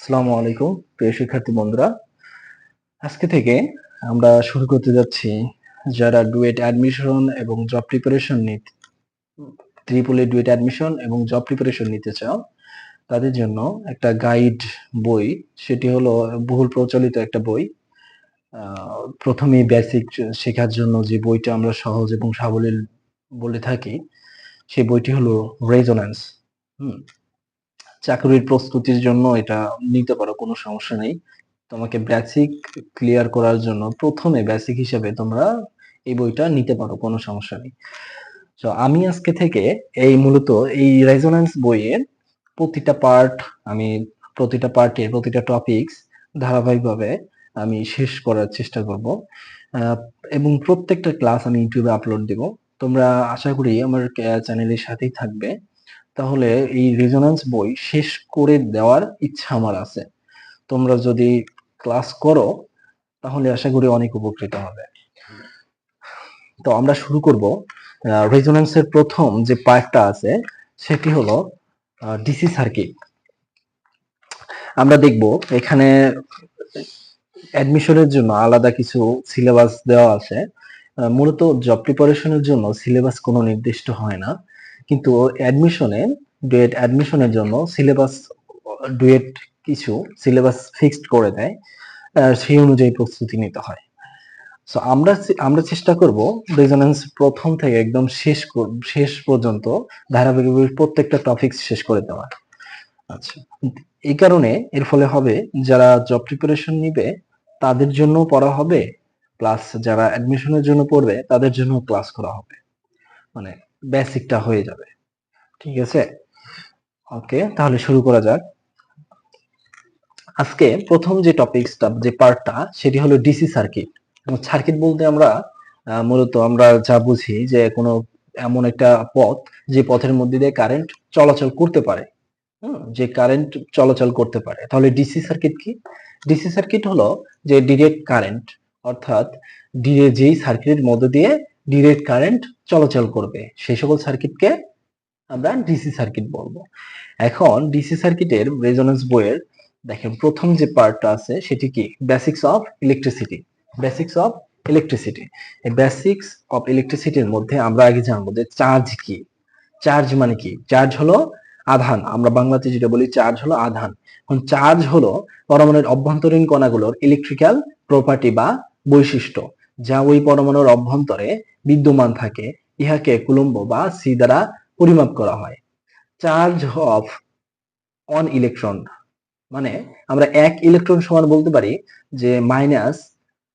আসসালামু আলাইকুম প্রিয় শিক্ষার্থী বন্ধুরা। আজকে থেকে আমরা শুরু করতে যাচ্ছি যারা ডুয়েট অ্যাডমিশন এবং জব প্রিপারেশন নিতে ত্রিপুলে ডুয়েট অ্যাডমিশন এবং জব প্রিপারেশন নিতে চাও তাদের জন্য একটা গাইড বই সেটি হলো বহুল প্রচলিত একটা বই। আহ, প্রথমেই বেসিক শেখার জন্য যে বইটা আমরা সহজ এবং সাবলীল বলে থাকি সেই বইটি হলো রেজোন্যান্স হুম। চাকরির প্রস্তুতির জন্য এটা নিতে পারো, কোনো সমস্যা নেই। তোমাকে বেসিক ক্লিয়ার করার জন্য প্রথমে বেসিক হিসেবে তোমরা এই বইটা নিতে পারো, কোনো সমস্যা নেই। তো আমি আজকে থেকে এই মূলত এই রেজোন্যান্স বইয়ের প্রতিটা পার্ট আমি প্রতিটা পার্টের প্রতিটা টপিকস ধারাবাহিকভাবে আমি শেষ করার চেষ্টা করব। এবং প্রত্যেকটা ক্লাস আমি ইউটিউবে আপলোড দেব। তোমরা আশা করি আমার চ্যানেলের সাথেই থাকবে। তাহলে এই রেজোন্যান্স বই শেষ করে দেওয়ার ইচ্ছা আমার আছে। তোমরা যদি ক্লাস করো, তাহলে আশা করি অনেক উপকৃত হবে। তো আমরা শুরু করব। রেজোন্যান্সের প্রথম যে পার্টটা আছে, সেটি হলো ডিসি সার্কিট আমরা দেখব, এখানে অ্যাডমিশনের জন্য আলাদা কিছু সিলেবাস দেওয়া আছে। মূলত জব প্রিপারেশনের জন্য সিলেবাস কোনো নির্দিষ্ট হয় না। কিন্তু অ্যাডমিশনে ডুয়েট অ্যাডমিশনের জন্য সিলেবাস ডুয়েট কিছু সিলেবাস ফিক্সড করে দেয় সেই অনুযায়ী প্রস্তুতি নিতে হয়। সো আমরা আমরা চেষ্টা করব রেজোনেন্স প্রথম থেকে একদম শেষ শেষ পর্যন্ত ধারাবাহিকভাবে প্রত্যেকটা টপিক শেষ করে দেওয়া। আচ্ছা এই কারণে এর ফলে হবে যারা জব প্রিপারেশন নিবে, তাদের জন্য পড়া হবে প্লাস যারা অ্যাডমিশনের জন্য পড়বে, তাদের জন্য ক্লাস করা হবে। মানে বেসিকটা হয়ে যাবে। ঠিক আছে? ওকে, তাহলে শুরু করা যাক। আজকে প্রথম যে টপিকসটা, যে পার্টটা, সেটি হলো ডিসি সার্কিট। সার্কিট বলতে আমরা মূলত আমরা যা বুঝি যে কোনো এমন একটা পথ, যে পথের মধ্যে দিয়ে কারেন্ট চলাচল করতে পারে। যে কারেন্ট চলাচল করতে পারে। তাহলে ডিসি সার্কিট কি? ডিসি সার্কিট হলো যে ডিরেক্ট কারেন্ট, অর্থাৎ যেই সার্কিটের মধ্য দিয়ে ডিরেক্ট কারেন্ট চলাচল করবে। সেই সকল সার্কিটকে আমরা ডিসি সার্কিট বলব। এখন ডিসি সার্কিটের রেজোনেন্স বইয়ের দেখেন, প্রথম যে পার্টটা আছে, সেটি কি? Basics of electricity basics of electricity এই বেসিক্স অফ ইলেকট্রিসিটির মধ্যে আমরা আগে জানব যে চার্জ কি। চার্জ মানে কি? চার্জ হলো আধান। আমরা বাংলাতে যেটা বলি চার্জ হলো আধান। এখন চার্জ হলো পরমাণুর অভ্যন্তরীণ কণাগুলোর ইলেকট্রিক্যাল প্রপার্টি বা বৈশিষ্ট্য। যা ওই পরমাণুর অভ্যন্তরে বিদ্যমান থাকে, ইহাকে কুলম্ব বা সি দ্বারা পরিমাপ করা হয়। চার্জ অফ অন ইলেকট্রন মানে আমরা এক ইলেকট্রন সমান বলতে পারি যে minus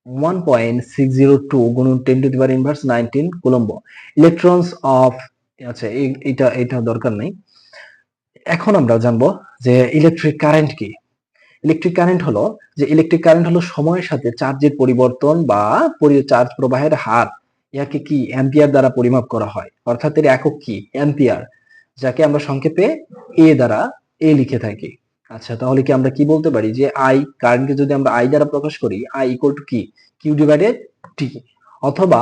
one point six zero two গুণন ten to the power inverse nineteen coulomb. Electrons of আচ্ছা এইটা এটা দরকার নেই। এখন আমরা জানব যে ইলেকট্রিক কারেন্ট কি? ইলেকট্রিক কারেন্ট হলো যে ইলেকট্রিক কারেন্ট হলো সময়ের সাথে চার্জের পরিবর্তন বা চার্জ প্রবাহের হার। ইয়াকে কি অ্যাম্পিয়ার দ্বারা পরিমাপ করা হয়? অর্থাৎ এর একক কি? অ্যাম্পিয়ার যাকে আমরা সংক্ষেপে এ দ্বারা এ লিখে থাকি। আচ্ছা তাহলে কি আমরা কি বলতে পারি? যে আই কারেন্টকে যদি আমরা আই দ্বারা প্রকাশ করি আই ইকুয়াল টু কি? কিউ ডিভাইডেড টি অথবা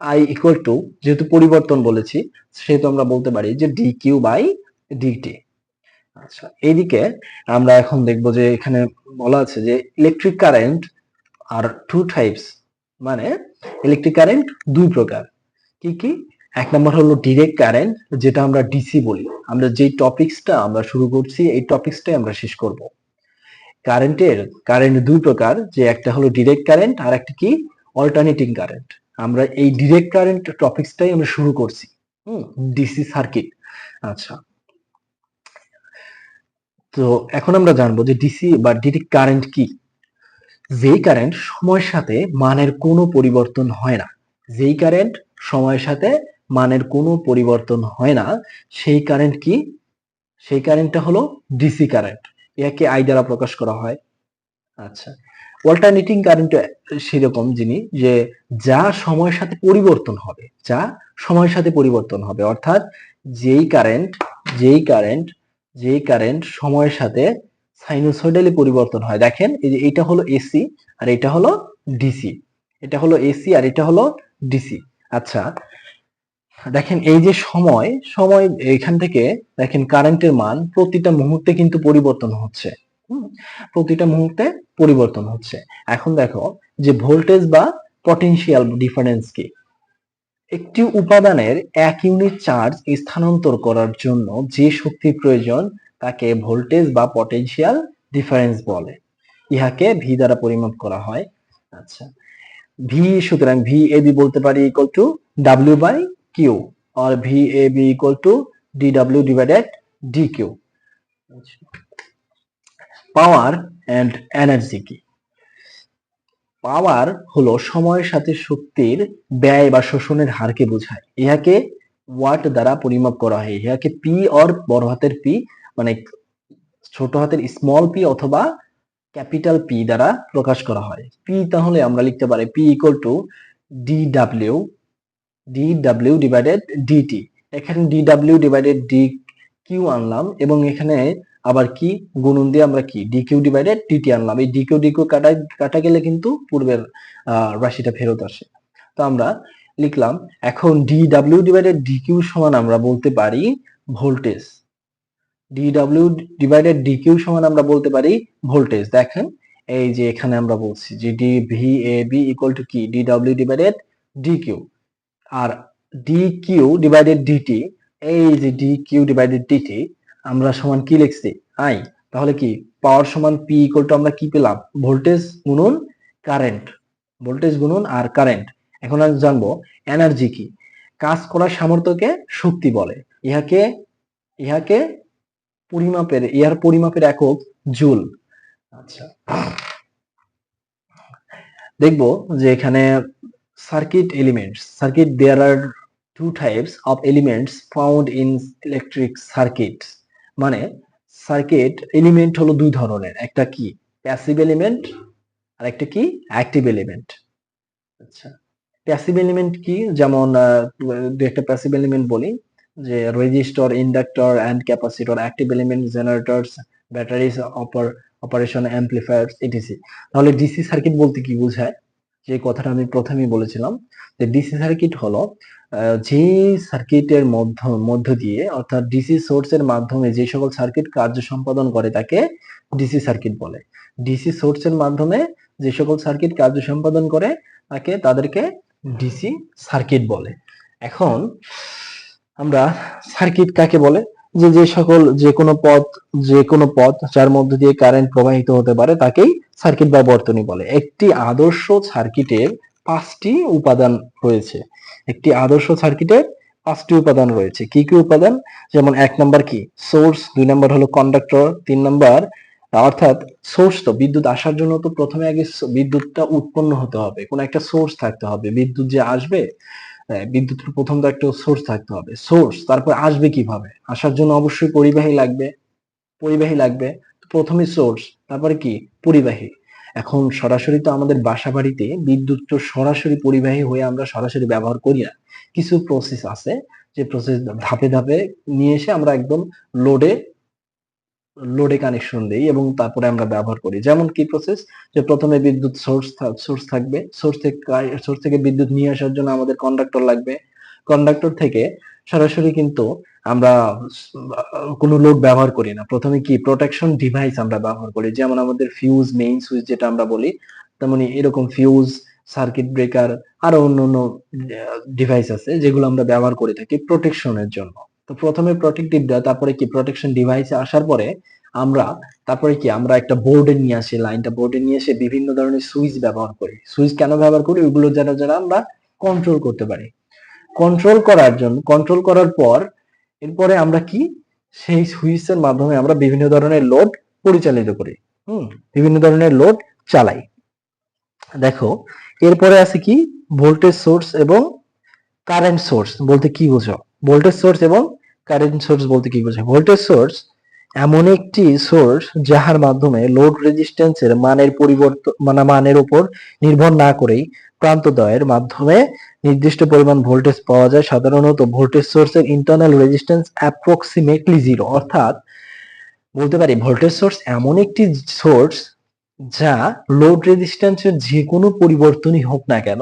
আই ইকুয়াল টু যেহেতু পরিবর্তন বলেছি, সেহেতু আমরা বলতে পারি যে ডি কিউ বাই ডিটি আচ্ছা এইদিকে আমরা এখন দেখব যে এখানে বলা আছে যে electric current are two types মানে ইলেকট্রিক কারেন্ট দুই প্রকার। কি কি? এক নম্বর হলো ডিরেক্ট কারেন্ট যেটা আমরা ডিসি বলি। আমরা যেই টপিকসটা আমরা শুরু করছি, এই টপিকসটাই আমরা শেষ করব। কারেন্টের কারেন্ট দুই প্রকার, যে একটা হলো ডিরেক্ট কারেন্ট আর একটা কি? অল্টারনেটিং কারেন্ট আমরা এই ডিরেক্ট কারেন্ট টপিকসটাই আমরা শুরু করছি। হুম ডিসি সার্কিট আচ্ছা তো এখন আমরা জানব যে ডিসি বা ডিরেক্ট কারেন্ট কি? যেই কারেন্ট সময়ের সাথে মানের কোনো পরিবর্তন হয় না। যেই কারেন্ট সময়ের সাথে মানের কোনো পরিবর্তন হয় না, সেই কারেন্ট কি? সেই কারেন্টটা হলো ডিসি কারেন্ট একে আই দ্বারা প্রকাশ করা হয়। আচ্ছা। অল্টারনেটিং কারেন্ট সেরকম যিনি, যে যা সময়ের সাথে পরিবর্তন হবে, যা সময়ের সাথে পরিবর্তন হবে। অর্থাৎ যেই কারেন্ট যেই কারেন্ট যেই কারেন্ট সময়ের সাথে সাইনোসয়েডালি পরিবর্তন হয়। দেখেন, এই যে এটা হলো এসি আর এটা হলো ডিসি এটা হলো এসি আর এটা হলো ডিসি আচ্ছা দেখেন এই যে সময় সময় এখান থেকে দেখেন কারেন্টের মান প্রতিটা মুহূর্তে কিন্তু পরিবর্তন হচ্ছে। প্রতিটা মুহূর্তে পরিবর্তন হচ্ছে। এখন দেখো, যে ভোল্টেজ বা পটেনশিয়াল ডিফারেন্স কি? একটি উপাদানের এক ইউনিট চার্জ স্থানান্তর করার জন্য যে শক্তি প্রয়োজন তাকে ভোল্টেজ বা পটেনশিয়াল ডিফারেন্স বলে। ইহাকে ভি দ্বারা পরিমাপ করা হয়। আচ্ছা ভি সুতরাং ভি এ বি বলতে পারি equal to W by Q R V A B equal to D W divided D Q power and energy কি? পাওয়ার হলো সময়ের সাথে শক্তির ব্যয় বা শোষণের হারকে বোঝায়। ইহাকে ওয়াট দ্বারা পরিমাপ করা হয়। ইহাকে পি অর বড় হাতের পি মানে ছোট হাতের স্মল পি অথবা ক্যাপিটাল পি দ্বারা প্রকাশ করা হয়। পি তাহলে আমরা লিখতে পারি P equal to D W D W divided D T এখানে D W divided D Q আনলাম এবং এখানে আবার কি? গুণন দিয়ে আমরা কি? ডি কিউ ডিভাইডেড ডিটি আনলাম। এই ডি কিউ ডি কিউ কাটা কাটা গেলে কিন্তু পূর্বের রাশিটা ফেরত আসে। তো আমরা লিখলাম, এখন D W divided D Q সমান আমরা বলতে পারি voltage D W divided D Q সমান আমরা বলতে পারি ভোল্টেজ দেখেন, এই যে এখানে আমরা বলছি যে D V A B equal to কি? D W divided D Q আর D Q divided D T এই যে ডি কিউ ডিভাইডেড ডিটি আমরা সমান কি লিখছি? আই তাহলে কি? পাওয়ার সমান পি ইকুয়াল টু আমরা কি পেলাম? ভোল্টেজ গুণন কারেন্ট ভোল্টেজ গুণন আর কারেন্ট এখন আমি জানব এনার্জি কি? কাজ করার সামর্থ্যকে শক্তি বলে। ইহাকে ইহাকে পরিমাপের, ইহার পরিমাপের একক জুল আচ্ছা। দেখব যে এখানে circuit elements circuit there are two types of elements found in electric circuit মানে সার্কিট এলিমেন্ট হলো দুই ধরনের, একটা কি প্যাসিভ এলিমেন্ট আর একটা কি অ্যাক্টিভ এলিমেন্ট আচ্ছা প্যাসিভ এলিমেন্ট কি? যেমন দু একটা প্যাসিভ এলিমেন্ট বলি, যে resistor inductor and capacitor active element generators batteries oper operation amplifiers etc তাহলে ডিসি সার্কিট বলতে কি বোঝায়? যে কথাটা আমি প্রথমেই বলেছিলাম, যে ডিসি সার্কিট হলো যে সার্কিটের মধ্য মধ্য দিয়ে, অর্থাৎ ডিসি সোর্সের মাধ্যমে যে সকল সার্কিট কার্য সম্পাদন করে, তাকে ডিসি সার্কিট বলে। ডিসি সোর্সের মাধ্যমে যে সকল সার্কিট কার্য সম্পাদন করে, তাকে তাদেরকে ডিসি সার্কিট বলে। এখন আমরা সার্কিট কাকে বলে? যে যে সকল যে কোনো পথ, যে কোনো পথ যার মধ্য দিয়ে কারেন্ট প্রবাহিত হতে পারে, তাকেই সার্কিট বা বর্তনী বলে। একটি আদর্শ সার্কিটের পাঁচটি উপাদান রয়েছে। একটি আদর্শ সার্কিটের পাঁচটি উপাদান রয়েছে। কি কি উপাদান? যেমন এক নাম্বার কি? সোর্স, দুই নাম্বার হলো কন্ডাক্টর, তিন নাম্বার অর্থাৎ সোর্স তো, বিদ্যুৎ আসার জন্য তো প্রথমে আগে বিদ্যুৎটা উৎপন্ন হতে হবে। কোন একটা সোর্স থাকতে হবে। বিদ্যুৎ যে আসবে বিদ্যুতের প্রথম তো একটা সোর্স থাকতে হবে। সোর্স, তারপর আসবে কীভাবে? আসার জন্য অবশ্যই পরিবাহী লাগবে। পরিবাহী লাগবে। প্রথমে সোর্স, তারপরে কি? পরিবাহী। এখন সরাসরি তো আমাদের বাসা বাড়িতে বিদ্যুৎ তো সরাসরি পরিবাহী হয়ে আমরা সরাসরি ব্যবহার করি না। কিছু প্রসেস আছে যে প্রসেস ধাপে ধাপে নিয়ে এসে আমরা একদম লোডে লোডে কানেকশন দেই এবং তারপরে আমরা ব্যবহার করি। যেমন কি প্রসেস যে প্রথমে বিদ্যুৎ সোর্স সোর্স থাকবে। সোর্স থেকে সোর্স থেকে বিদ্যুৎ নিয়ে আসার জন্য আমাদের কন্ডাক্টর লাগবে। কন্ডাক্টর থেকে সরাসরি কিন্তু আমরা কোনো লোড ব্যবহার করি না। প্রথমে কি প্রোটেকশন ডিভাইস আমরা ব্যবহার করি। যেমন আমাদের ফিউজ মেইন সুইচ যেটা আমরা বলি, তেমনি এরকম ফিউজ সার্কিট ব্রেকার আরও অন্য অন্য ডিভাইস আছে যেগুলো আমরা ব্যবহার করে থাকি প্রোটেকশনের জন্য। তো প্রথমে প্রোটেক্টিভ দেওয়া, তারপরে কি প্রোটেকশন ডিভাইসে আসার পরে আমরা, তারপরে কি আমরা একটা বোর্ডে নিয়ে আসি লাইনটা বোর্ডে নিয়ে এসে বিভিন্ন ধরনের সুইচ ব্যবহার করি। সুইচ কেন ব্যবহার করি? ওইগুলো যারা যারা আমরা কন্ট্রোল করতে পারি। কন্ট্রোল করার জন্য কন্ট্রোল করার পর এরপরে আমরা কি? সেই সুইচের মাধ্যমে আমরা বিভিন্ন ধরনের লোড পরিচালিত করি। হুম, বিভিন্ন ধরনের লোড চালাই। দেখো, এরপরে আছে কি? ভোল্টেজ সোর্স এবং কারেন্ট সোর্স বলতে কি বোঝো ভোল্টেজ সোর্স এবং কারেন্ট সোর্স বলতে কি বোঝো ভোল্টেজ সোর্স এমন একটি সোর্স যাহার মাধ্যমে লোড রেজিস্ট্যান্সের মানের পরিবর্তন মানে মানের উপর নির্ভর না করেই প্রান্তদ্বয়ের মাধ্যমে নির্দিষ্ট পরিমাণ ভোল্টেজ পাওয়া যায়। সাধারণত ভোল্টেজ সোর্সের ইন্টারনাল রেজিস্ট্যান্স অ্যাপ্রক্সিমেটলি জিরো অর্থাৎ বলতে পারি ভোল্টেজ সোর্স এমন একটি সোর্স যা লোড রেজিস্ট্যান্সের যে কোনো পরিবর্তনই হোক না কেন,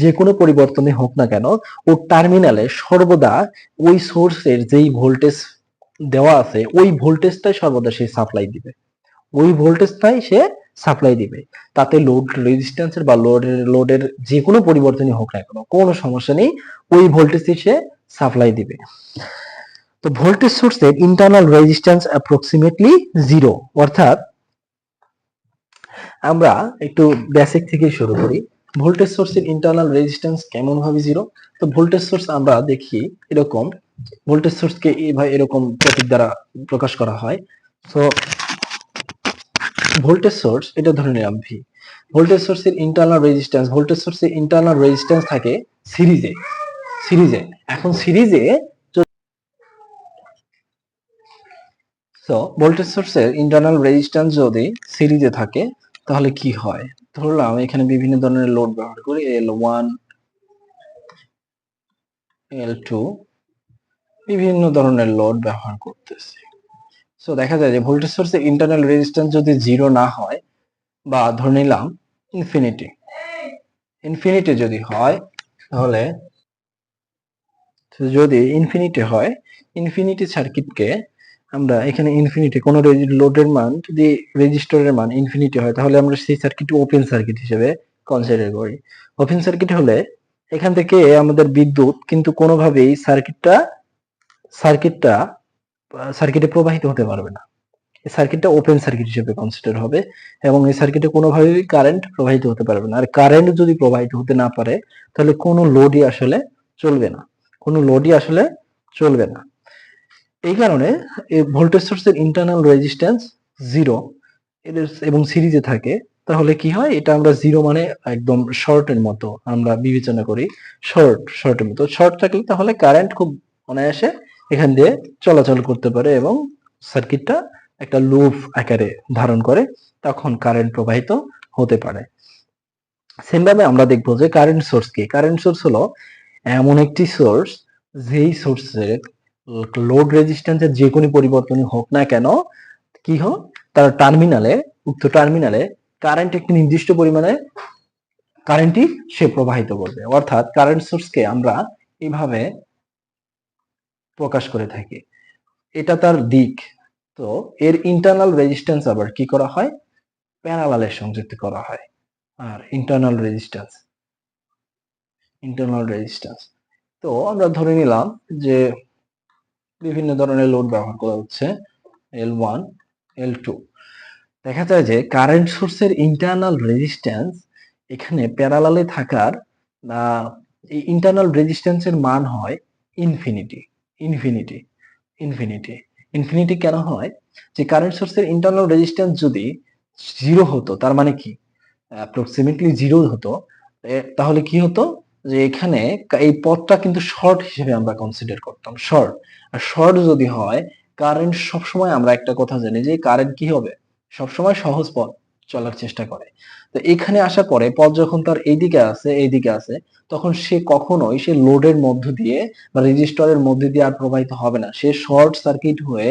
যে কোনো পরিবর্তনই হোক না কেন, ও টার্মিনালে সর্বদা ওই সোর্সের যেই ভোল্টেজ দেওয়া আছে, ওই ভোল্টেজটাই সর্বদা সে সাপ্লাই দিবে। ওই ভোল্টেজটাই সে সাপ্লাই দিবে। তাতে লোড রেজিস্ট্যান্সের বা লোডের লোডের যে কোনো পরিবর্তনই হোক না কেন, কোনো সমস্যা নেই, ওই ভোল্টেজই সে সাপ্লাই দিবে। তো ভোল্টেজ সোর্সের ইন্টারনাল রেজিস্ট্যান্স অ্যাপ্রক্সিমেটলি জিরো অর্থাৎ আমরা একটু বেসিক থেকে শুরু করি। ভোল্টেজ সোর্সের ইন্টারনাল রেজিস্ট্যান্স কেমন ভাবে জিরো তো ভোল্টেজ সোর্স আমরা দেখি এরকম ভোল্টেজ সোর্সকে এইভাবে এরকম প্রতীক দ্বারা প্রকাশ করা হয়। তো ভোল্টেজ সোর্স, এটা ধরে নিলাম ভি ভোল্টেজ সোর্সের ইন্টারনাল রেজিস্ট্যান্স ভোল্টেজ সোর্সের ইন্টারনাল রেজিস্ট্যান্স থাকে সিরিজে সিরিজে এখন সিরিজে তো ভোল্টেজ সোর্সের ইন্টারনাল রেজিস্ট্যান্স যদি সিরিজে থাকে, তাহলে কি হয়? ধরলাম, এখানে বিভিন্ন ধরনের লোড ব্যবহার করি এল ওয়ান এল টু বিভিন্ন ধরনের লোড ব্যবহার করতেছি। সো দেখা যায় যে ভোল্টেজ সোর্সের ইন্টারনাল রেজিস্ট্যান্স যদি জিরো না হয়, বা ধরে নিলাম ইনফিনিটি ইনফিনিটি যদি হয়, তাহলে যদি ইনফিনিটি হয় ইনফিনিটি সার্কিটকে আমরা এখানে ইনফিনিটি কোন লোডের মান যদি রেজিস্টরের মান ইনফিনিটি হয়, তাহলে আমরা সেই সার্কিট ওপেন সার্কিট হিসেবে কনসিডার করি। ওপেন সার্কিট হলে এখান থেকে আমাদের বিদ্যুৎ কিন্তু কোনোভাবেই সার্কিটটা সার্কিটটা সার্কিটে প্রবাহিত হতে পারবে না। এই সার্কিটটা ওপেন সার্কিট হিসেবে কনসিডার হবে এবং এই সার্কিটে কোনোভাবেই কারেন্ট প্রবাহিত হতে পারবে না। আর কারেন্ট যদি প্রবাহিত হতে না পারে, তাহলে কোনো লোডই আসলে চলবে না। কোনো লোডই আসলে চলবে না। এই কারণে এই ভোল্টেজ সোর্সের ইন্টারনাল রেজিস্ট্যান্স জিরো এবং সিরিজে থাকে, তাহলে কি হয়? এটা আমরা জিরো মানে একদম শর্টের মতো আমরা বিবেচনা করি। শর্ট শর্টের মতো। শর্ট থাকলে তাহলে কারেন্ট খুব অনায়াসে এখান দিয়ে চলাচল করতে পারে এবং সার্কিটটা একটা লুপ আকারে ধারণ করে, তখন কারেন্ট প্রবাহিত হতে পারে। সেম ভাবে আমরা দেখব যে কারেন্ট সোর্স কি? কারেন্ট সোর্স হলো এমন একটি সোর্স যেই সোর্সের লোড রেজিস্ট্যান্সের যে কোনো পরিবর্তনই হোক না কেন, কি হোক? তার টার্মিনালে উক্ত টার্মিনালে কারেন্ট একটি নির্দিষ্ট পরিমাণে কারেন্টই সে প্রবাহিত করবে। অর্থাৎ কারেন্ট সোর্সকে আমরা এইভাবে প্রকাশ করে থাকি। এটা তার দিক। তো এর ইন্টারনাল রেজিস্ট্যান্স আবার কি করা হয়? প্যারালালে সংযুক্ত করা হয়। আর ইন্টারনাল রেজিস্ট্যান্স ইন্টারনাল রেজিস্ট্যান্স তো আমরা ধরে নিলাম যে বিভিন্ন ধরনের লোড ব্যবহার করা হচ্ছে। এল ওয়ান এল টু দেখা যায় যে কারেন্ট সোর্সের ইন্টারনাল রেজিস্ট্যান্স এখানে প্যারালালে থাকার ইন্টারনাল রেজিস্ট্যান্সের মান হয় ইনফিনিটি ইনফিনিটি ইনফিনিটি ইনফিনিটি কেন হয়? যে কারেন্ট সোর্সের ইন্টারনাল রেজিস্ট্যান্স যদি জিরো হতো, তার মানে কি? অ্যাপ্রক্সিমেটলি জিরো হতো তাহলে কি হতো? যে এখানে এই পথটা কিন্তু শর্ট হিসেবে আমরা কনসিডার করতাম শর্ট আর শর্ট যদি হয় কারেন্ট সবসময় আমরা একটা কথা জানি যে কারেন্ট কি হবে? সবসময় সহজ পথ। চলার চেষ্টা করে। তো এখানে আসার পরে পথ যখন তার এইদিকে আছে এইদিকে আছে, তখন সে কখনোই সে লোডের মধ্য দিয়ে বা রেজিস্টরের মধ্যে দিয়ে আর প্রবাহিত হবে না। সে শর্ট সার্কিট হয়ে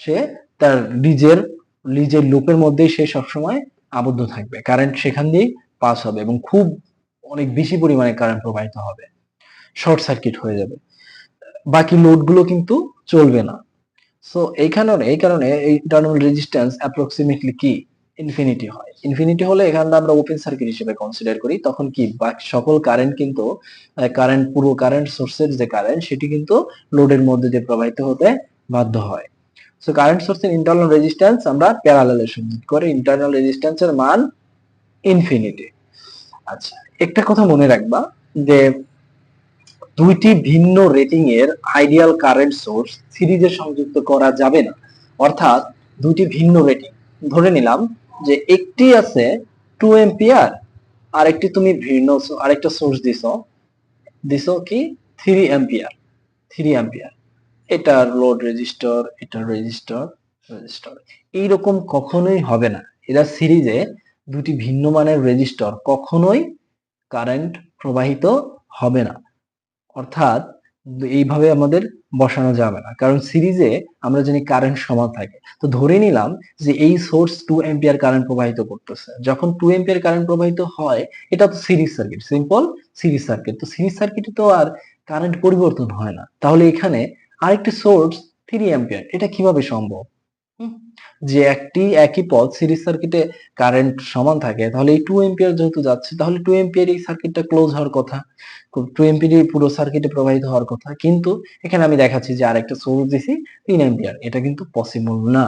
সে তার লিজের লিজের লুপের মধ্যেই সে সবসময় আবদ্ধ থাকবে। কারেন্ট সেখান দিয়েই পাস হবে এবং খুব অনেক বেশি পরিমাণে কারেন্ট প্রবাহিত হবে। শর্ট সার্কিট হয়ে যাবে। বাকি লোডগুলো কিন্তু চলবে না। সো এই কারণে এই কারণে এই ইন্টারনাল রেজিস্ট্যান্স অ্যাপ্রক্সিমেটলি কি? ইনফিনিটি হয়। ইনফিনিটি হলে এখানে আমরা ওপেন সার্কিট হিসেবে কনসিডার করি। তখন কি বাকি সকল কারেন্ট কিন্তু কারেন্ট পুরো কারেন্ট সোর্সের যে কারেন্ট সেটি কিন্তু লোডের মধ্যে দিয়ে প্রবাহিত হতে বাধ্য হয়। সো কারেন্ট সোর্সের ইন্টারনাল রেজিস্ট্যান্স আমরা প্যারালালে সংযুক্ত করে। ইন্টারনাল রেজিস্ট্যান্সের মান ইনফিনিটি আচ্ছা একটা কথা মনে রাখবা যে দুইটি ভিন্ন রেটিং এর আইডিয়াল কারেন্ট সোর্স সিরিজে সংযুক্ত করা যাবে না। অর্থাৎ দুইটি ভিন্ন রেটিং ধরে নিলাম যে একটি আছে টু এম্পিয়ার আর একটি তুমি ভিন্ন আরেকটা সোর্স দিছো দিছো কি? থ্রি এম্পিয়ার থ্রি এম্পিয়ার এটা লোড রেজিস্টার এটা রেজিস্টার রেজিস্টার এইরকম কখনোই হবে না। এরা সিরিজে দুটি ভিন্ন মানের রেজিস্টার কখনোই কারেন্ট প্রবাহিত হবে না। অর্থাৎ এইভাবে আমাদের বসানো যাবে না। কারণ সিরিজে আমরা জানি কারেন্ট সমান থাকে। তো ধরে নিলাম যে এই সোর্স টু এম্পিয়ার কারেন্ট প্রবাহিত করতেছে। যখন টু এম্পিয়ার কারেন্ট প্রবাহিত হয়, এটা তো series circuit simple series circuit তো সিরিজ সার্কিটে তো আর কারেন্ট পরিবর্তন হয় না। তাহলে এখানে আরেকটি সোর্স থ্রি এম্পিয়ার এটা কীভাবে সম্ভব? যে একটি একই পথ সিরিজ সার্কিটে কারেন্ট সমান থাকে, তাহলে এই টু এম্পিয়ার যেহেতু যাচ্ছে, তাহলে টু এম্পিয়ার এই সার্কিটটা ক্লোজ হওয়ার কথা। টু এম্পিয়ার পুরো সার্কিটে প্রবাহিত হওয়ার কথা। কিন্তু এখানে আমি দেখাচ্ছি যে আরেকটা সোর্স দিছি, তিন এম্পিয়ার এটা কিন্তু পসিবল না।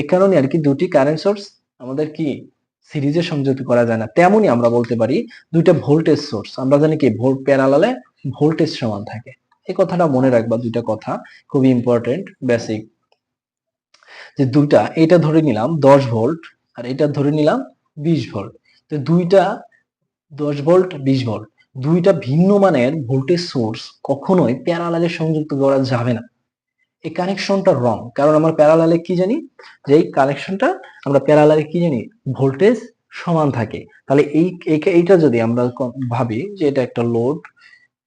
এ কারণে আর কি দুটি কারেন্ট সোর্স আমাদের কি সিরিজে সংযুক্ত করা যায় না। তেমনই আমরা বলতে পারি দুইটা ভোল্টেজ সোর্স আমরা জানি কি ভোল্ট প্যারালালে ভোল্টেজ সমান থাকে। এই কথাটা মনে রাখবা দুইটা কথা, খুবই ইম্পর্টেন্ট বেসিক যে দুইটা, এটা ধরে নিলাম দশ ভোল্ট আর এটা ধরে নিলাম বিশ ভোল্ট। তো দুইটা দশ ভোল্ট, বিশ ভোল্ট, দুইটা ভিন্ন মানের ভোল্টেজ সোর্স কখনোই প্যারালালে সংযুক্ত করা যাবে না। এই কানেকশনটা রং, কারণ আমার প্যারালালে কি জানি? যে এই কানেকশনটা আমরা প্যারালালে কি জানি? ভোল্টেজ সমান থাকে। তাহলে এই, এই- এইটা যদি আমরা ভাবি যে এটা একটা লোড,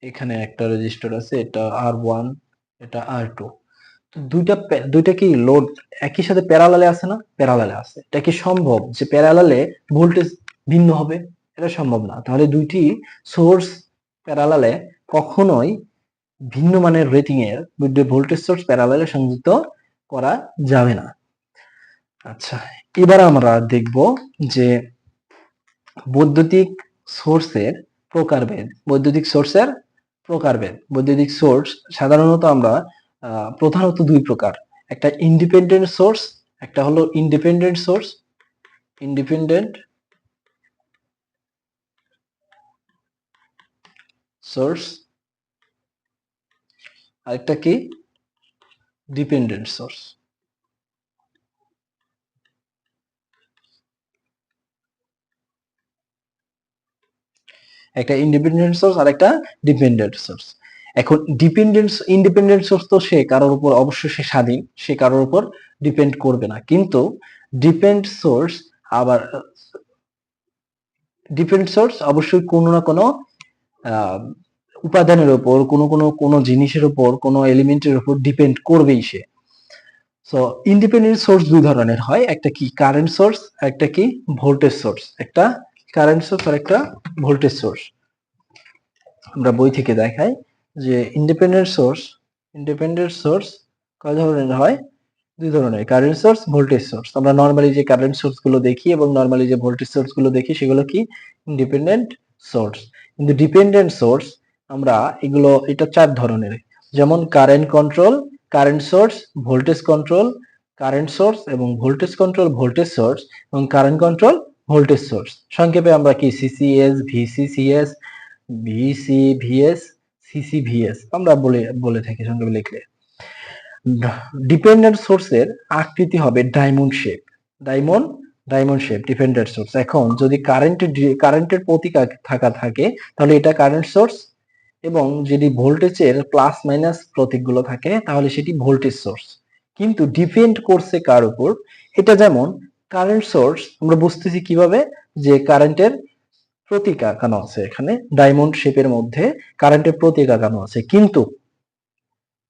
এখানে একটা রেজিস্টার আছে, এটা আর ওয়ান এটা আর টু দুইটা দুইটা কি লোড একই সাথে প্যারালালে আছে না? প্যারালালে আছে। এটা কি সম্ভব যে প্যারালালে ভোল্টেজ ভিন্ন হবে? এটা সম্ভব না। তাহলে দুইটি সোর্স প্যারালালে কখনোই ভিন্ন মানের রেটিং এর ভোল্টেজ সোর্স প্যারালালে সংযুক্ত করা যাবে না। আচ্ছা এবার আমরা দেখব যে বৈদ্যুতিক সোর্সের প্রকারভেদ, বৈদ্যুতিক সোর্সের প্রকারভেদ, বৈদ্যুতিক সোর্স সাধারণত আমরা প্রধানত দুই প্রকার। একটা ইন্ডিপেন্ডেন্ট সোর্স একটা হলো ইন্ডিপেন্ডেন্ট সোর্স ইন্ডিপেন্ডেন্ট সোর্স আরেকটা কি? ডিপেন্ডেন্ট সোর্স একটা ইন্ডিপেন্ডেন্ট সোর্স আর একটা ডিপেন্ডেন্ট সোর্স এখন ডিপেন্ডেন্স ইন্ডিপেন্ডেন্ট সোর্স তো সে কারোর উপর অবশ্যই সে স্বাধীন, সে কারোর উপর ডিপেন্ড করবে না। কিন্তু ডিপেন্ড সোর্স আবার ডিপেন্ড সোর্স অবশ্যই কোনো না কোনো উপাদানের উপর, কোনো কোনো কোনো জিনিসের উপর, কোনো এলিমেন্টের উপর ডিপেন্ড করবেই সে। সো ইন্ডিপেন্ডেন্ট সোর্স দুই ধরনের হয়, একটা কি কারেন্ট সোর্স একটা কি ভোল্টেজ সোর্স একটা কারেন্ট সোর্স আর একটা ভোল্টেজ সোর্স আমরা বই থেকে দেখাই। যে ইন্ডিপেন্ডেন্ট সোর্স ইন্ডিপেন্ডেন্ট সোর্স কয় ধরনের হয়? দুই ধরনের কারেন্ট সোর্স ভোল্টেজ সোর্স আমরা নর্মালি যে কারেন্ট সোর্সগুলো দেখি এবং নর্মালি যে ভোল্টেজ সোর্সগুলো দেখি, সেগুলো কি? ইন্ডিপেন্ডেন্ট সোর্স কিন্তু ডিপেন্ডেন্ট সোর্স আমরা এগুলো, এটা চার ধরনের। যেমন current control current source voltage control current source এবং ভোল্টেজ কন্ট্রোল ভোল্টেজ সোর্স এবং কারেন্ট কন্ট্রোল ভোল্টেজ সোর্স সংক্ষেপে আমরা কি? CCS VCCS VC VS CCVS আমরা বলে বলে থাকি সংক্ষেপে লিখলে। ডিপেন্ডেন্ট সোর্সের আকৃতি হবে diamond shape diamond diamond shape dependent source এখন যদি কারেন্টের কারেন্টের প্রতীক থাকা, থাকে, তাহলে এটা কারেন্ট সোর্স এবং যদি ভোল্টেজের প্লাস মাইনাস প্রতীকগুলো থাকে, তাহলে সেটি ভোল্টেজ সোর্স কিন্তু ডিপেন্ড করছে কার উপর, এটা যেমন কারেন্ট সোর্স আমরা বুঝতেছি কীভাবে যে কারেন্টের প্রতীক আঁকানো আছে এখানে। ডায়মন্ড শেপের মধ্যে কারেন্টের প্রতীক আঁকানো আছে। কিন্তু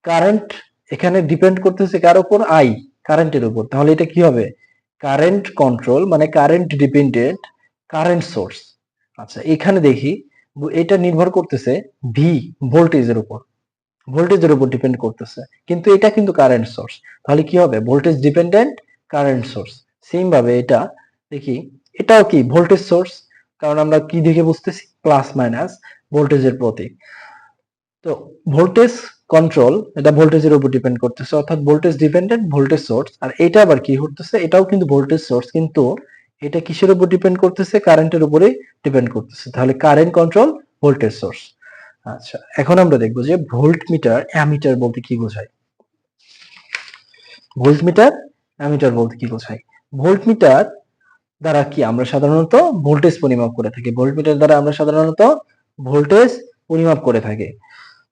কারেন্ট এখানে ডিপেন্ড করতেছে কার উপর? আই কারেন্টের উপর। তাহলে এটা কি হবে? কারেন্ট কন্ট্রোল মানে কারেন্ট ডিপেন্ডেন্ট কারেন্ট সোর্স আচ্ছা এখানে দেখি, এটা নির্ভর করতেছে ভি ভোল্টেজের উপর। ভোল্টেজের উপর ডিপেন্ড করতেছে। কিন্তু এটা কিন্তু কারেন্ট সোর্স তাহলে কি হবে? Voltage dependent current source same ভাবে এটা, দেখি, এটাও কি? ভোল্টেজ সোর্স কারণ আমরা কি দেখে বুঝতেছি? প্লাস মাইনাস ভোল্টেজের প্রতীক। তো ভোল্টেজ কন্ট্রোল এটা ভোল্টেজের উপর ডিপেন্ড করতেছে, অর্থাৎ ভোল্টেজ ডিপেন্ডেন্ট ভোল্টেজ সোর্স আর এটা আবার কি করতেছে এটাও কিন্তু ভোল্টেজ সোর্স কিন্তু এটা কিসের উপর ডিপেন্ড করতেছে? কারেন্টের উপরে ডিপেন্ড করতেছে। তাহলে কারেন্ট কন্ট্রোল ভোল্টেজ সোর্স আচ্ছা এখন আমরা দেখব যে ভোল্ট মিটার অ্যামিটার বলতে কি বোঝায়? ভোল্ট মিটার অ্যামিটার বলতে কি বোঝায়? ভোল্ট মিটার দ্বারা কি আমরা সাধারণত ভোল্টেজ পরিমাপ করে থাকি? ভোল্ট মিটার দ্বারা আমরা সাধারণত ভোল্টেজ পরিমাপ করে থাকি।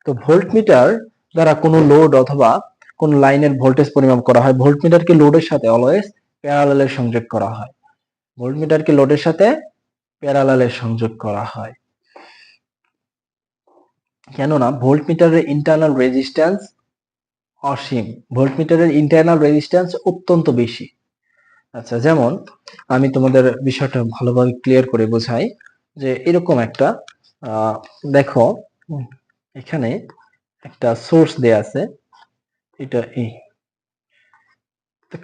তো ভোল্ট মিটার দ্বারা কোনো লোড অথবা কোন লাইনের ভোল্টেজ পরিমাপ করা হয়। ভোল্ট মিটারকে লোডের সাথে অলওয়েজ প্যারালালে সংযোগ করা হয়। ভোল্ট মিটারকে লোডের সাথে প্যারালালে সংযোগ করা হয়। কেননা ভোল্ট মিটারের ইন্টারনাল রেজিস্ট্যান্স অসীম। ভোল্ট মিটারের ইন্টারনাল রেজিস্ট্যান্স অত্যন্ত বেশি। আচ্ছা যেমন আমি তোমাদের বিষয়টা ভালোভাবে ক্লিয়ার করে বোঝাই যে এরকম একটা দেখো এখানে একটা সোর্স দেয়া আছে, এটা এই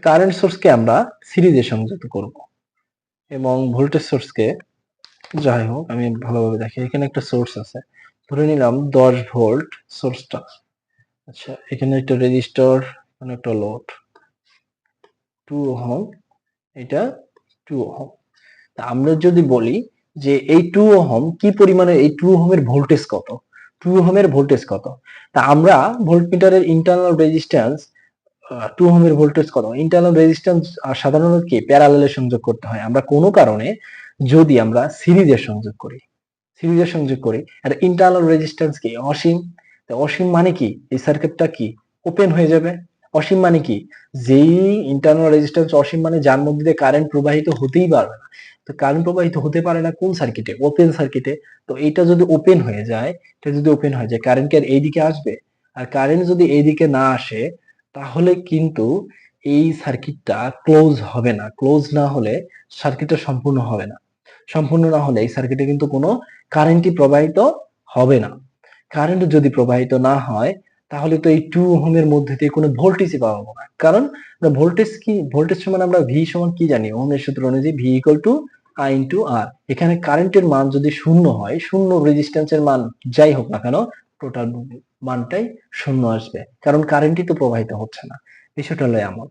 কারেন্ট সোর্সকে আমরা সিরিজে সংযুক্ত করব এবং ভোল্টেজ সোর্সকে যাই হোক, আমি ভালোভাবে দেখি, এখানে একটা সোর্স আছে, ধরে নিলাম দশ ভোল্ট সোর্সটা আচ্ছা এখানে একটা রেজিস্টার এখানে একটা লোড টু ওহম এটা টু ওহম। তা আমরা যদি বলি যে এই টু ওহম কি পরিমাণে এই টু ওহমের ভোল্টেজ কত? টু ওহমের ভোল্টেজ কত? তা আমরা ভোল্টমিটারের ইন্টারনাল রেজিস্ট্যান্স টু ওহমের ভোল্টেজ কত? ইন্টারনাল রেজিস্ট্যান্স সাধারণত কি? প্যারালালে সংযোগ করতে হয়। আমরা কোনো কারণে যদি আমরা সিরিজের সংযোগ করি সিরিজের সংযোগ করি, আর ইন্টারনাল রেজিস্ট্যান্স কি? অসীম? তা অসীম মানে কি? এই সার্কিটটা কি? ওপেন হয়ে যাবে। অসীম মানে কি? যেই ইন্টারনাল রেজিস্ট্যান্স অসীম মানে যার মধ্যে দিয়ে কারেন্ট প্রবাহিত হতেই পারবে না। তো কারেন্ট প্রবাহিত হতে পারে না কোন সার্কিটে ওপেন সার্কিটে তো এটা যদি ওপেন হয়ে যায়, এটা যদি ওপেন হয়ে যায় কারেন্ট কি আর এইদিকে আসবে? আর কারেন্ট যদি এইদিকে না আসে, তাহলে কিন্তু এই সার্কিটটা ক্লোজ হবে না। ক্লোজ না হলে সার্কিটটা সম্পূর্ণ হবে না। সম্পূর্ণ না হলে এই সার্কিটে কিন্তু কোনো কারেন্টই প্রবাহিত হবে না। কারেন্ট যদি প্রবাহিত না হয় তাহলে তো এই টু ওহমের মধ্যে দিয়ে কোনো ভোল্টেজই পাবো না। কারণ ভোল্টেজ কি ভোল্টেজ সমান আমরা ভি সমান কি জানি? ওহমের সূত্র অনুযায়ী V equal to I into R এখানে কারেন্টের মান যদি শূন্য হয়, শূন্য রেজিস্ট্যান্সের মান যাই হোক না কেন টোটাল মানটাই শূন্য আসবে। কারণ কারেন্টই তো প্রবাহিত হচ্ছে না। বিষয়টা হলো এমন।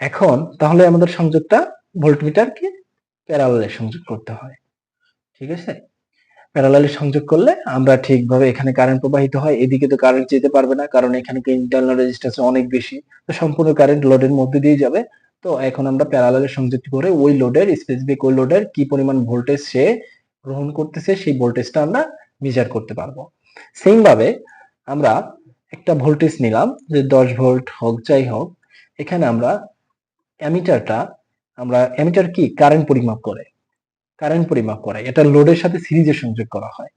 এখন তাহলে আমাদের সংযোগটা ভোল্টমিটারকে প্যারালালে সংযোগ করতে হয়। ঠিক আছে? প্যারালালে সংযোগ করলে আমরা ঠিকভাবে এখানে কারেন্ট প্রবাহিত হয়, এদিকে তো কারেন্ট যেতে পারবে না, কারণ এখানে ইন্টারনাল রেজিস্ট্যান্স অনেক বেশি। তো সম্পূর্ণ কারেন্ট লোডের মধ্যে দিয়ে যাবে। তো এখন আমরা প্যারালালে সংযুক্ত করে ওই লোডের স্পেসিফিক ওই লোডের কি পরিমাণ ভোল্টেজ সে গ্রহণ করতেছে, সেই ভোল্টেজটা আমরা মেজার করতে পারব। সেম ভাবে আমরা একটা ভোল্টেজ নিলাম, যে দশ ভোল্ট হোক, যাই হোক, এখানে আমরা অ্যামিটারটা আমরা অ্যামিটার কি? কারেন্ট পরিমাপ করে। কারেন্ট পরিমাপ করে এটা লোডের সাথে সিরিজে সংযোগ করা হয়।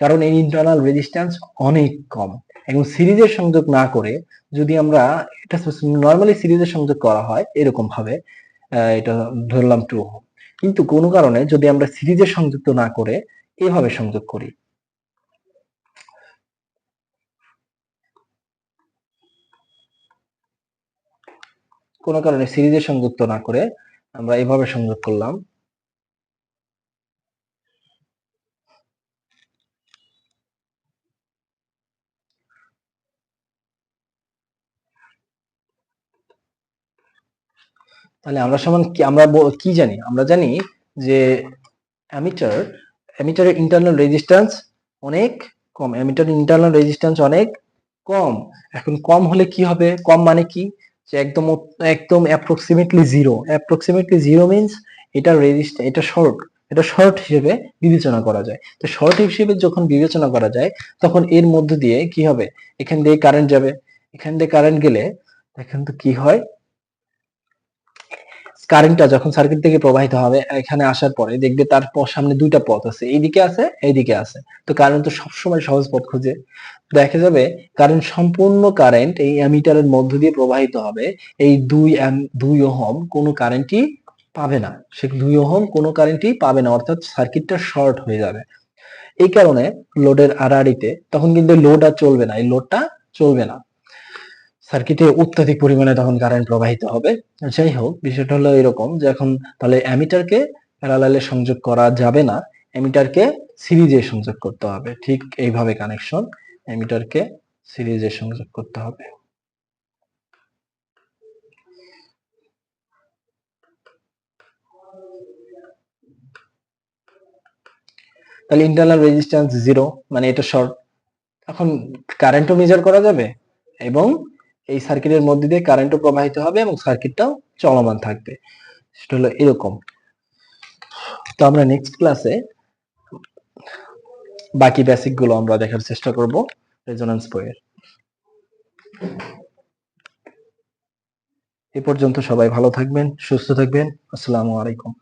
কারণ এই ইন্টারনাল রেজিস্ট্যান্স অনেক কম। এবং সিরিজের সংযোগ না করে যদি আমরা এটা নর্মালি সিরিজের সংযোগ করা হয় এরকম ভাবে এটা ধরলাম টু ওহম কিন্তু কোনো কারণে যদি আমরা সিরিজে সংযুক্ত না করে, এভাবে সংযোগ করি। কোনো কারণে সিরিজে সংযুক্ত না করে আমরা এভাবে সংযোগ করলাম। তাহলে আমরা সমান কি, আমরা কি জানি? আমরা জানি যে অ্যামিটার, অ্যামিটারের ইন্টারনাল রেজিস্ট্যান্স অনেক কম অ্যামিটার ইন্টারনাল রেজিস্ট্যান্স অনেক কম। এখন কম হলে কি হবে? কম মানে কি? যে একদম একদম approximately zero approximately zero means এটা রেজিস্ট এটা শর্ট এটা শর্ট হিসেবে বিবেচনা করা যায়। তো শর্ট হিসেবে যখন বিবেচনা করা যায়, তখন এর মধ্য দিয়ে কি হবে? এখান দিয়ে কারেন্ট যাবে। এখান দিয়ে কারেন্ট গেলে দেখেন তো কি হয়? কারেন্টটা যখন সার্কিট থেকে প্রবাহিত হবে, এখানে আসার পরে দেখবে তার সামনে দুইটা পথ আছে। এইদিকে আছে এইদিকে আছে। তো কারেন্ট তো সবসময় সহজ পথ খুঁজে। দেখা যাবে কারেন্ট সম্পূর্ণ কারেন্ট এই অ্যামিটারের মধ্য দিয়ে প্রবাহিত হবে। এই দুই দুই ওহম কোনো কারেন্টই পাবে না। সে দুই ওহম কোনো কারেন্টই পাবে না, অর্থাৎ সার্কিটটা শর্ট হয়ে যাবে। এই কারণে লোডের আড়াআড়িতে তখন কিন্তু লোড আর চলবে না, এই লোডটা চলবে না। সার্কিটে অত্যাধিক পরিমাণে তখন কারেন্ট প্রবাহিত হবে। যাই হোক, বিষয়টা হলো এরকম যে এখন তাহলে অ্যামিটারকে প্যারালালে সংযোগ করা যাবে না। অ্যামিটারকে সিরিজে সংযোগ করতে হবে। ঠিক এইভাবে কানেকশন অ্যামিটারকে সিরিজে সংযোগ করতে হবে। তাহলে ইন্টারনাল রেজিস্ট্যান্স জিরো মানে এটা শর্ট এখন কারেন্টও মেজার করা যাবে এবং এই সার্কিটের মধ্যে দিয়ে কারেন্টও প্রবাহিত হবে এবং সার্কিটটাও চলমান থাকবে। সেটা হলো এরকম। তো আমরা নেক্সট ক্লাসে বাকি বেসিকগুলো আমরা দেখার চেষ্টা করব রেজোন্যান্স বইয়ের। এ পর্যন্ত সবাই ভালো থাকবেন, সুস্থ থাকবেন। আসসালামু আলাইকুম।